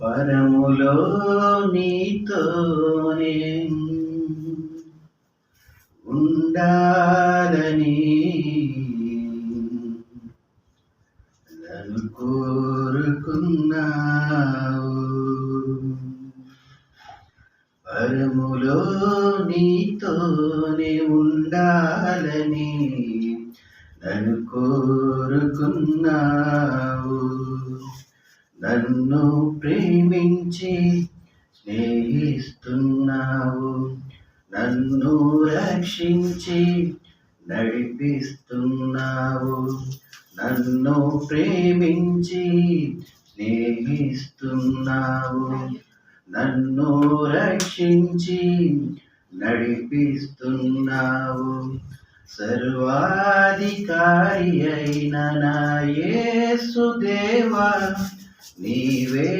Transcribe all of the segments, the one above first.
పరములో నీతోనే ఉండాలని నన్ను కోరుకున్నావు. పరములో నీతోనే ఉండాలని నన్ను కోరుకున్నావు. నన్ను ప్రేమించి స్నేహిస్తున్నావు. నన్ను రక్షించి నడిపిస్తున్నావు. నన్ను ప్రేమించి స్నేహిస్తున్నావు. నన్ను రక్షించి నడిపిస్తున్నావు. సర్వాధికారి అయిన నా యేసుదేవా నీవే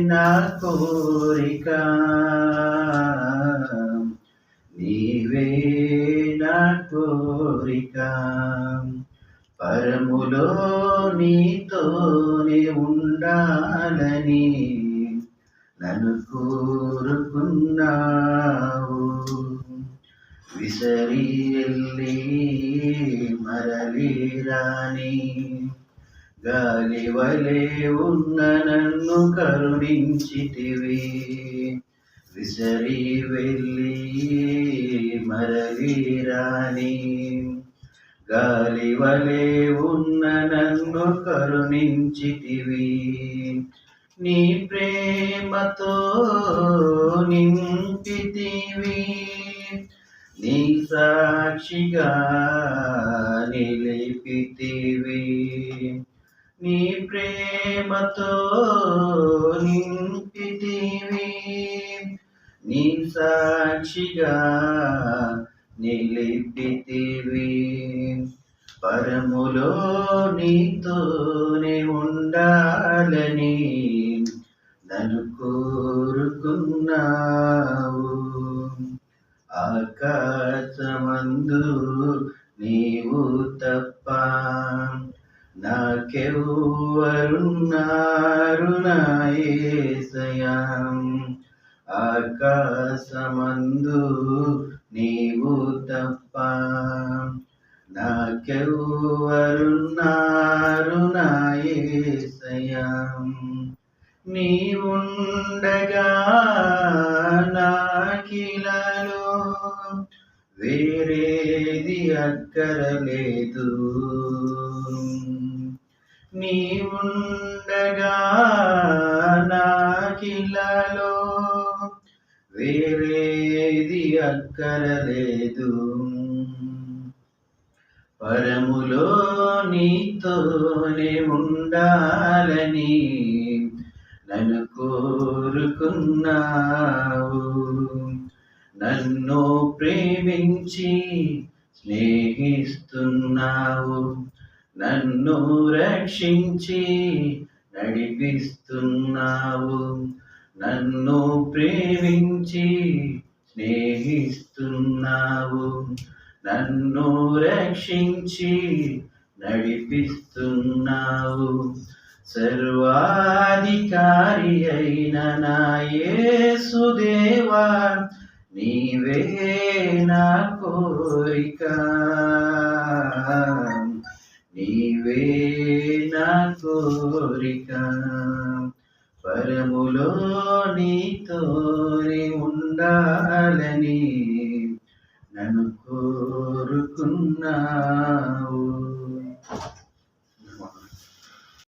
నా కోరిక. నీవే నా కోరిక. పరములో నీతోనే ఉండాలని నన్ను కోరుకున్నావు. విసరి ఎల్లి మరలి రాని గాలి వలె ఉన్న నన్ను కరుణించితివి. విసరి వెళ్ళి మరలి రాని గాలి వలె ఉన్న నన్ను కరుణించితివి. నీ ప్రేమతో నింపితివి. నీ సాక్షిగా నిలిపితివి. నీ ప్రేమతో నింపితివి. నీ సాక్షిగా నిలిపితివి. పరములో నీతోనే ఉండాలని నన్ను కోరుకున్నావు. ఆకాశమందు నీవు తప్ప నాకెవ్వరున్నారు నాయసయం ఆకాశమందు నీవు తప్ప నాకెవ్వరున్నారు నాయసయం నీవుండగా నాకిలలో వేరేది అక్కరలేదు. నీవుండగా నాకిలలో వేరేది అక్కరలేదు. పరములో నీతోనే ఉండాలని నన్ను కోరుకున్నావు. నన్ను ప్రేమించి స్నేహిస్తున్నావు. నన్ను రక్షించి నడిపిస్తున్నావు. నన్ను ప్రేమించి స్నేహిస్తున్నావు. నన్ను రక్షించి నడిపిస్తున్నావు. సర్వాధికారి అయిన నాయసుదేవా నీవే నా కోరిక. నీవే నా కోరిక. పరములో నీతోనే ఉండాలని నన్ను కోరుకున్నా